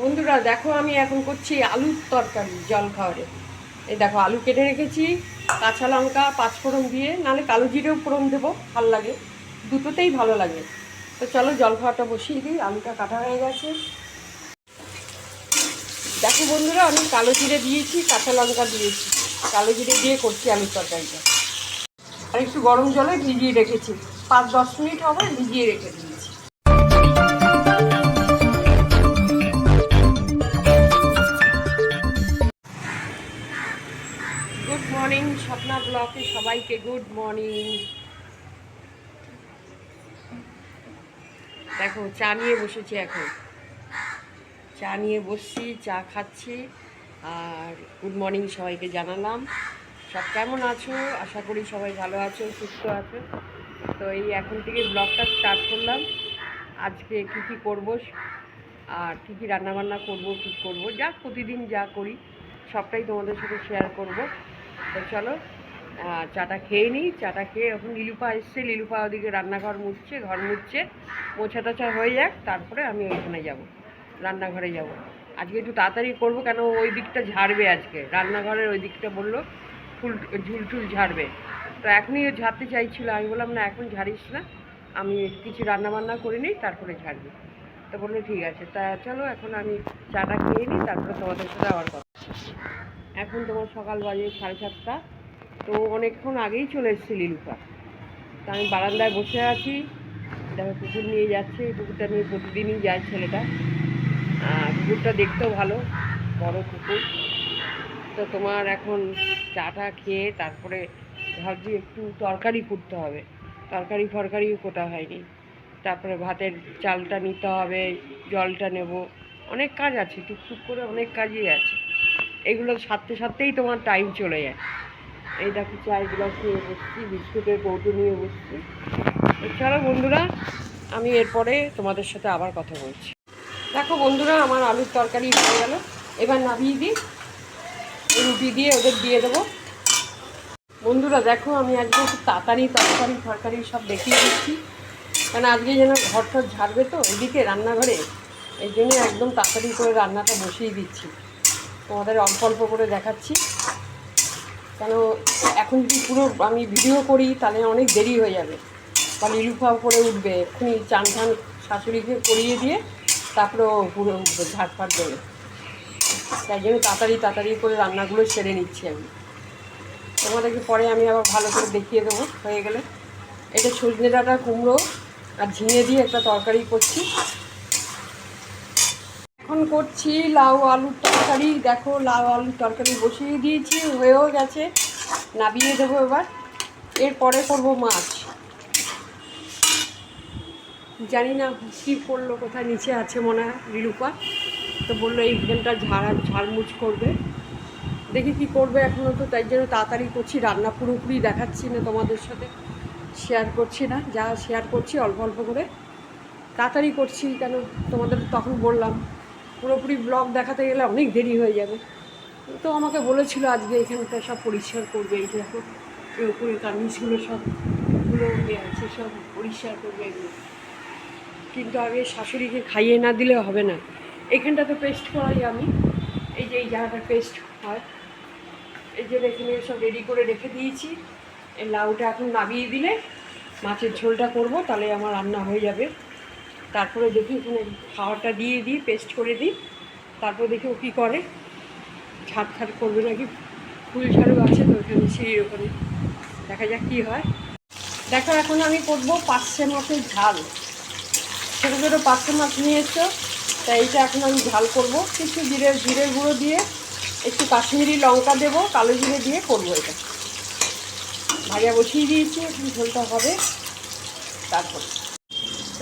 বন্ধুরা, দেখো আমি এখন করছি আলুর তরকারি জল খাওয়ারে। এই দেখো, আলু কেটে রেখেছি, কাঁচা লঙ্কা, পাঁচফোড়ন দিয়ে, নাহলে কালো জিরেও ফোড়ন দেবো, ভালো লাগে। দুটোতেই ভালো লাগে। তো চলো জল খাওয়াটা বসিয়ে দিই, আলুটা কাটা হয়ে গেছে। দেখো বন্ধুরা, আমি কালো জিরে দিয়েছি, কাঁচা লঙ্কা দিয়েছি। কালো জিরে দিয়ে করছি আলুর তরকারিটা। আর একটু গরম জলে ভিজিয়ে রেখেছি। পাঁচ দশ মিনিট হবে, ভিজিয়ে রেখে দিয়েছি মর্নিং স্বপ্না ব্লকে সবাইকে গুড মর্নিং দেখো, চা নিয়ে বসেছি এখন। চা নিয়ে বসছি, চা খাচ্ছি, আর গুড মর্নিং সবাইকে জানালাম। সব কেমন আছো? আশা করি সবাই ভালো আছো, সুস্থ আছো। তো এই এখন থেকে ব্লগটা স্টার্ট করলাম। আজকে কী কী করব, আর কী কী রান্নাবান্না করব, কী করব, যা প্রতিদিন যা করি, সবটাই তোমাদের সাথে শেয়ার করব। তো চলো চাটা খেয়ে নিই। চাটা খেয়ে এখন লিলুপা এসছে। লিলুপা ওদিকে রান্নাঘর মুছছে, ঘর মুছছে। মোছা টোছা হয়ে যাক, তারপরে আমি ওইখানে যাব। রান্নাঘরে যাব। আজকে একটু তাড়াতাড়ি করব, কেন ওই দিকটা ঝাড়বে আজকে। রান্নাঘরের ওই দিকটা বলল, ফুল ঝুল টুল ঝাড়বে। তো এখনই ঝাড়তে চাইছিল। আমি বললাম, না, এখন ঝাড়িস না। আমি কিছু রান্না বান্না করে নিই, তারপরে ঝাড়বি। তো বলল, ঠিক আছে। তা চলো, এখন আমি চাটা খেয়ে নিই, তারপরে তোমাদের সাথে আবার কথা এখন তোমার সকাল বাজে সাড়ে সাতটা। তো অনেকক্ষণ আগেই চলে এসেছে লিলুপা। তা আমি বারান্দায় বসে আছি। দেখো কুকুর নিয়ে যাচ্ছে। এই কুকুরটা নিয়ে প্রতিদিনই যায় ছেলেটা। কুকুরটা দেখতেও ভালো, বড় কুকুর তো তোমার এখন চাটা খেয়ে তারপরে ভাবছি একটু তরকারি করতে হবে। তরকারি ফরকারিও কোটা হয়নি। তারপরে ভাতের চালটা নিতে হবে, জলটা নেব। অনেক কাজ আছে, টুকটুক করে অনেক কাজই আছে। এগুলো সারতে সারতেই তোমার টাইম চলে যায়। এই দেখো চায়ের গ্লাস নিয়ে বসছি, বিস্কুটের কৌটো নিয়ে বসছি। চলো বন্ধুরা, আমি এরপরে তোমাদের সাথে আবার কথা বলছি। দেখো বন্ধুরা, আমার আলুর তরকারি হয়ে গেল। এবার নামিয়ে দিই। রুটি দিয়ে ওদের দিয়ে দেবো। বন্ধুরা, দেখো আমি আজকে একটু তাড়াতাড়ি তরকারি, ফরকারি সব দেখিয়ে দিচ্ছি। কারণ আজকে যেন ঘর ঝাড়বে তো, এদিকে রান্নাঘরে। এই জন্য একদম তাড়াতাড়ি করে রান্নাটা বসিয়ে দিচ্ছি। তোমাদের অল্প অল্প করে দেখাচ্ছি। কেন এখন যদি পুরো আমি ভিডিও করি, তাহলে অনেক দেরি হয়ে যাবে। বা লিলুফা করে উঠবে। এক্ষুনি চান টান শাশুড়িকে করিয়ে দিয়ে তারপরে পুরো উঠবে ঝাড়ফাট দেবে তাই জন্য তাড়াতাড়ি তাড়াতাড়ি করে রান্নাগুলো সেরে নিচ্ছি আমি। তোমাদেরকে পরে আমি আবার ভালো করে দেখিয়ে দেবো, হয়ে গেলে। এটা সজনে ডাঁটা কুমড়ো আর ঝিঙে দিয়ে একটা তরকারি করছি। এখন করছি লাউ আলুর তরকারি। দেখো, লাউ আলুর তরকারি বসিয়ে দিয়েছি, হয়েও গেছে। নাবিয়ে দেবো এবার। এরপরে করব মাছ। জানি না কী করল, কোথায় নিচে আছে মনে হয় রিলুপা তো বলল, এইখানটা ঝাড়া ঝাড়মুছ করবে। দেখি কি করবে এখনও তো, তাই জন্য তাড়াতাড়ি করছি। রান্না পুরোপুরি দেখাচ্ছি না তোমাদের সাথে। শেয়ার করছি না, যা শেয়ার করছি, অল্প অল্প করে। তাড়াতাড়ি করছি কেন? তোমাদের তখন বললাম। পুরোপুরি ব্লগ দেখাতে গেলে অনেক দেরি হয়ে যাবে। তো আমাকে বলেছিল আজকে এখানটা সব পরিষ্কার করবে, এই দেখো উপরে কামিজগুলো সবগুলো ইয়ে আছে, সব পরিষ্কার করবে এগুলো। কিন্তু আগে শাশুড়িকে খাইয়ে না দিলে হবে না। এখানটা তো পেস্ট করাই আমি। এই যে এই জায়গাটা পেস্ট হয়। এই যে এখানে সব রেডি করে রেখে দিয়েছি। এই লাউটা এখন নামিয়ে দিলে মাছের ঝোলটা করব, তাহলে আমার রান্না হয়ে যাবে। তারপরে দেখি ওখানে খাওয়াটা দিয়ে দিই পেস্ট করে দিই। তারপর দেখি ও কী করে? ঝাড় ঝাড় করবে নাকি? ফুল ঝাড়ু আছে তো ওখানে সিঁড়ির ওখানে। দেখা যাক কী হয়। দেখো, এখন আমি করব পাঁচশে মাছের ঝাল। ছোটো ছোটো পাঁচশো মাছ নিয়ে তাই এইটা এখন আমি ঝাল করব। কিছু জিরে জিরে গুঁড়ো দিয়ে একটু কাশ্মীরি লঙ্কা দেবো, কালো জিরে দিয়ে করব এটা। ভাজা বসিয়ে দিয়েছি, এখন ঝোলটা হবে। তারপর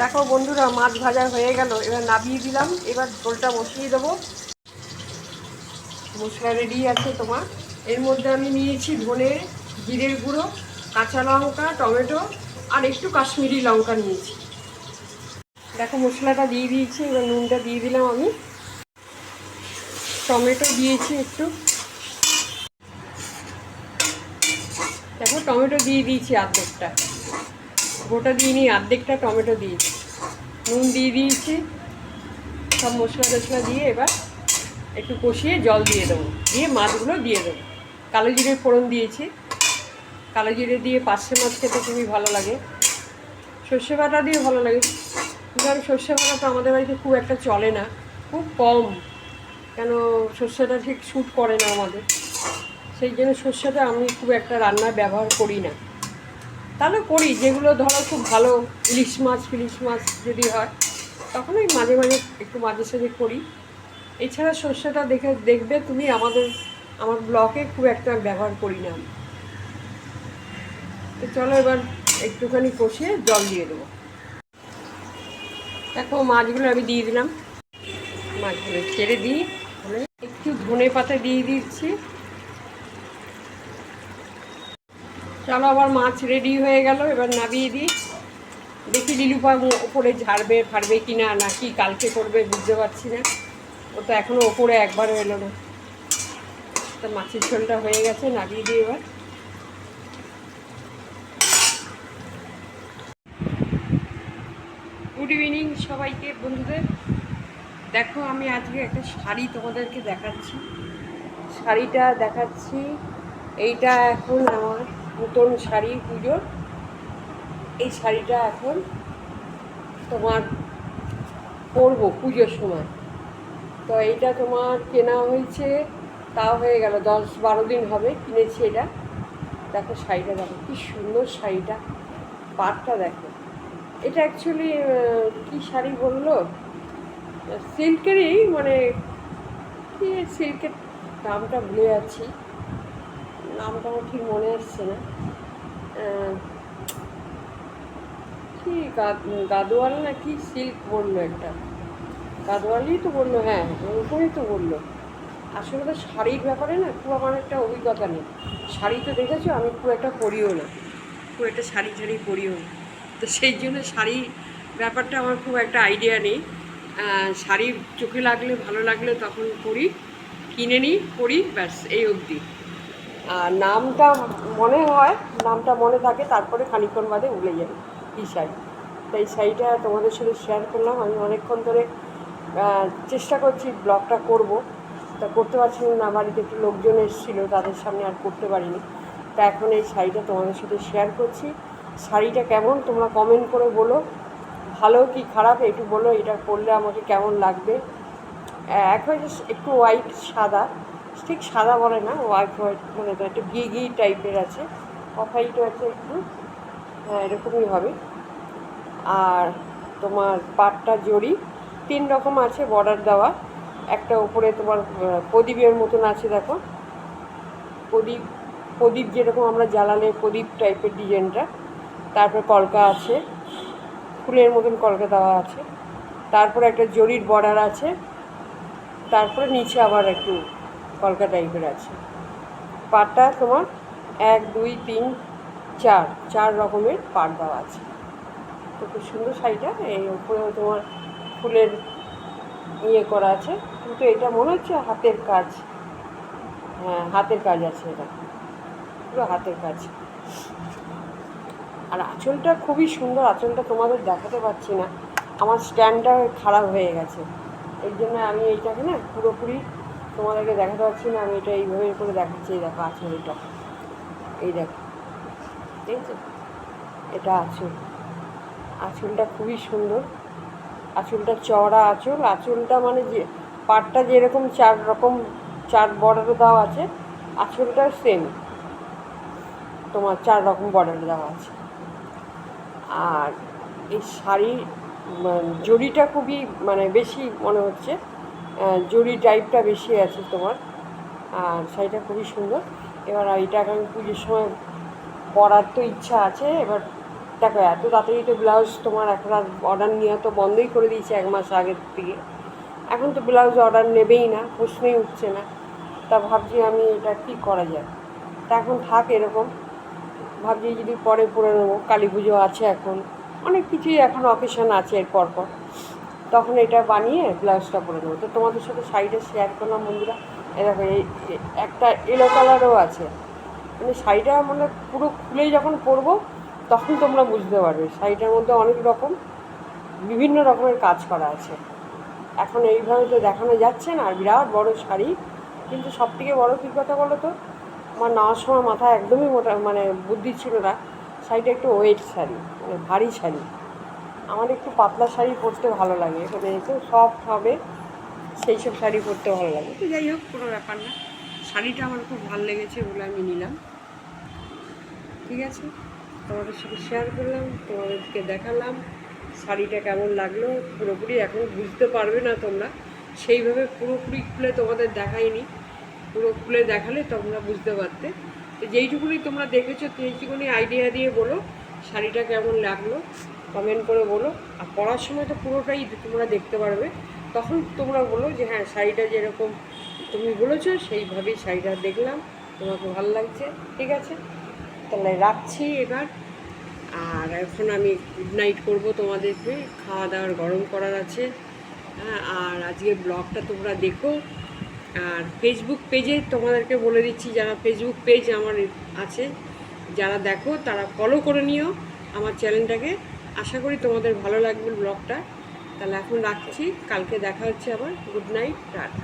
দেখো বন্ধুরা, মাছ ভাজা হয়ে গেল। এবার নামিয়ে দিলাম। এবার ঝোলটা বসিয়ে দেবো। মশলা রেডি আছে তোমার। এর মধ্যে আমি নিয়েছি ধনে জিরের গুঁড়ো, কাঁচা লঙ্কা, টমেটো, আর একটু কাশ্মীরি লঙ্কা নিয়েছি। দেখো মশলাটা দিয়ে দিয়েছি, এবার নুনটা দিয়ে দিলাম আমি। টমেটো দিয়েছি একটু। দেখো টমেটো দিয়ে দিয়েছি অর্ধেকটা গোটা দিইনি অর্ধেকটা টমেটো দিয়েছি নুন দিয়ে দিয়েছি। সব মশলা টশলা দিয়ে এবার একটু কষিয়ে জল দিয়ে দেবো। দিয়ে মাছগুলো দিয়ে দেবো। কালো জিরে ফোড়ন দিয়েছি। কালো জিরে দিয়ে পার্শে মাছ খেতে খুবই ভালো লাগে। সর্ষে বাটা দিয়ে ভালো লাগে। কিন্তু আমি সর্ষে বাটা তো আমাদের বাড়িতে খুব একটা চলে না। খুব কম। কেন সর্ষেটা ঠিক শ্যুট করে না আমাদের। সেই জন্য সর্ষেটা আমি খুব একটা রান্নায় ব্যবহার করি না। তাহলে করি, যেগুলো ধরো খুব ভালো ইলিশ মাছ, ফিলিশ মাছ যদি হয় তখন ওই মাঝে মাঝে একটু মাঝে সাঝে করি। এছাড়া সর্ষেটা দেখে, দেখবে তুমি আমাদের, আমার ব্লকে খুব একটা ব্যবহার করি না। তো চলো এবার একটুখানি কষিয়ে জল দিয়ে দেবো। দেখো মাছগুলো আমি দিয়ে দিলাম। মাছগুলো ছেড়ে দিই। একটু ধনে পাতা দিয়ে দিচ্ছি। চলো আবার মাছ রেডি হয়ে গেল, এবার নামিয়ে দিই। দেখি লিলুপা ওপরে ঝাড়বে, ফাড়বে কি না নাকি কালকে করবে বুঝতে পারছি না। ও তো এখনও ওপরে একবার এলো না। তা মাছের ঝোলটা হয়ে গেছে, নামিয়ে দিই এবার। গুড ইভিনিং সবাইকে, বন্ধুদের। দেখো, আমি আজকে একটা শাড়ি তোমাদেরকে দেখাচ্ছি। শাড়িটা দেখাচ্ছি। এইটা এখন আমার নতুন শাড়ি পুজোর এই শাড়িটা এখন তোমার পরবো পুজোর সময়। তো এইটা তোমার কেনা হয়েছে, তাও হয়ে গেল দশ বারো দিন হবে কিনেছি এটা। দেখো শাড়িটা, দেখো কি সুন্দর শাড়িটা। পাটটা দেখো। এটা অ্যাকচুয়ালি কী শাড়ি বলল? সিল্কেরই মানে কি সিল্কের দামটা ভুলে যাচ্ছি। নামটা আমার ঠিক মনে আসছে না। কি গাদোয়াল না কি সিল্ক বলল একটা? গাদোয়ালই তো বলল হ্যাঁ ওরকমই তো বলল। আসলে তো শাড়ির ব্যাপারে না খুব আমার একটা অভিজ্ঞতা নেই। শাড়ি তো দেখেছ, আমি খুব একটা পরিও না। খুব একটা শাড়ি ঠাড়ি পরিও না। তো সেই জন্য শাড়ি ব্যাপারটা আমার খুব একটা আইডিয়া নেই। শাড়ি চোখে লাগলে, ভালো লাগলে তখন পরি, কিনে নিই, পরি, ব্যাস, এই অবধি। নামটা মনে হয়, নামটা মনে থাকে, তারপরে খানিক্ষণ বাদে ভুলে যাই কী শাড়ি তো এই শাড়িটা তোমাদের সাথে শেয়ার করলাম। আমি অনেকক্ষণ ধরে চেষ্টা করছি ব্লগটা করব। তা করতে পারছিলাম না বাড়িতে একটু লোকজন এসেছিল, তাদের সামনে আর করতে পারিনি। তা এখন এই শাড়িটা তোমাদের সাথে শেয়ার করছি। শাড়িটা কেমন তোমরা কমেন্ট করে বলো। ভালো কি খারাপ একটু বলো, এটা পরলে আমাকে কেমন লাগবে। এক হয়েছে একটু হোয়াইট সাদা। ঠিক সাদা বলে না হোয়াইট হোয়াইট মানে তো, একটু ঘি ঘি টাইপের আছে। অফ আছে একটু হ্যাঁ এরকমই হবে। আর তোমার পাটটা জড়ি, তিন রকম আছে বর্ডার দেওয়া। একটা উপরে তোমার প্রদীপের মতন আছে, দেখো। প্রদীপ প্রদীপ যেরকম আমরা জ্বালালে প্রদীপ টাইপের ডিজাইনটা। তারপর কলকা আছে, ফুলের মতন কলকা দেওয়া আছে। তারপরে একটা জরির বর্ডার আছে। তারপরে নিচে আবার একটু কলকা টাইপের আছে। পাটটা তোমার এক, দুই, তিন, চার চার রকমের পাট দেওয়া আছে। তো খুব সুন্দর শাড়িটা, এই উপরেও তোমার ফুলের ইয়ে করা আছে। কিন্তু এটা মনে হচ্ছে হাতের কাজ। হ্যাঁ হাতের কাজ আছে এটা। পুরো হাতের কাজ। আর আঁচলটা খুবই সুন্দর, আঁচলটা তোমাদের দেখাতে পারছি না। আমার স্ট্যান্ডটা খারাপ হয়ে গেছে। এই জন্য আমি এইটাকে না পুরোপুরি তোমাদেরকে দেখাতে পারছি না, আমি এটা এইভাবে করে দেখাচ্ছি, এই দেখো আঁচল এটা এই দেখো ঠিক আছে এটা আঁচল। আঁচলটা খুবই সুন্দর। আঁচলটা চওড়া আঁচল। আঁচলটা মানে যে, পাটটা যেরকম চার রকম, চার বর্ডারে দেওয়া আছে আঁচলটা সেম তোমার চার রকম বর্ডারে দেওয়া আছে। আর এই শাড়ির জরিটা খুবই মানে বেশি মনে হচ্ছে। জরি টাইপটা বেশি আছে তোমার। আর শাড়িটা খুবই সুন্দর। এবার এইটাকে আমি পুজোর সময় পরার তো ইচ্ছা আছে। এবার দেখো, এত তাড়াতাড়ি তো ব্লাউজ তোমার এখন আর অর্ডার নেওয়া তো বন্ধই করে দিয়েছে এক মাস আগের থেকে। এখন তো ব্লাউজ অর্ডার নেবেই না, প্রশ্নই উঠছে না। তা ভাবছি আমি এটা কী করা যায়? তা এখন থাক এরকম। ভাবছি যদি পরে পরে নেব। কালী পুজো আছে এখন। অনেক কিছুই এখন অকেশন আছে এর পর। তখন এটা বানিয়ে ব্লাউজটা পরে নেব। তো তোমাদের সাথে শাড়িটা শেয়ার করলাম, বন্ধুরা। এরকম এই একটা এলো কালারও আছে। মানে শাড়িটা মানে পুরো খুলে যখন পরবো, তখন তোমরা বুঝতে পারবে। শাড়িটার মধ্যে অনেক রকম, বিভিন্ন রকমের কাজ করা আছে। এখন এইভাবে তো দেখানো যাচ্ছে না, আর বিরাট বড় শাড়ি। কিন্তু সব থেকে বড় কী কথা বলো তো, আমার নেওয়ার সময় মাথা একদমই মোটা মানে বুদ্ধি ছিল না। শাড়িটা একটু ওয়েট শাড়ি মানে ভারী শাড়ি। আমার একটু পাতলা শাড়ি পরতে ভালো লাগে এখানে একটু সফট হবে, সেই সব শাড়ি পরতে ভালো লাগে। তো যাই হোক, কোনো ব্যাপার না। শাড়িটা আমার খুব ভালো লেগেছে বলে আমি নিলাম। ঠিক আছে? তোমাদের সাথে শেয়ার করলাম, তোমাদেরকে দেখালাম, শাড়িটা কেমন লাগল, পুরোপুরি এখন বুঝতে পারবে না তোমরা। সেইভাবে পুরোপুরি খুলে তোমাদের দেখাইনি। পুরো খুলে দেখালে তোমরা বুঝতে পারতে। তো যেইটুকুনি তোমরা দেখেছ, সেইটুকুনি আইডিয়া দিয়ে বলো, শাড়িটা কেমন লাগল। কমেন্ট করে বলো। আর পড়ার সময় তো পুরোটাই তোমরা দেখতে পারবে, তখন তোমরা বলো যে হ্যাঁ শাড়িটা যেরকম তুমি বলেছ, সেইভাবেই শাড়িটা দেখলাম। তোমাকে ভালো লাগছে। ঠিক আছে? তাহলে রাখছি এবার। আর এখন আমি গুড নাইট করব তোমাদেরকে। খাওয়া দাওয়ার গরম করার আছে। হ্যাঁ আর আজকে ব্লগটা তোমরা দেখো। আর ফেসবুক পেজে তোমাদেরকে বলে দিচ্ছি, যারা ফেসবুক পেজ আমার আছে, যারা দেখো, তারা ফলো করে নিও আমার চ্যানেলটাকে আশা করি তোমাদের ভালো লাগবে ব্লগটা তাহলে এখন রাখছি। কালকে দেখা হচ্ছে আবার। গুড নাইট রাত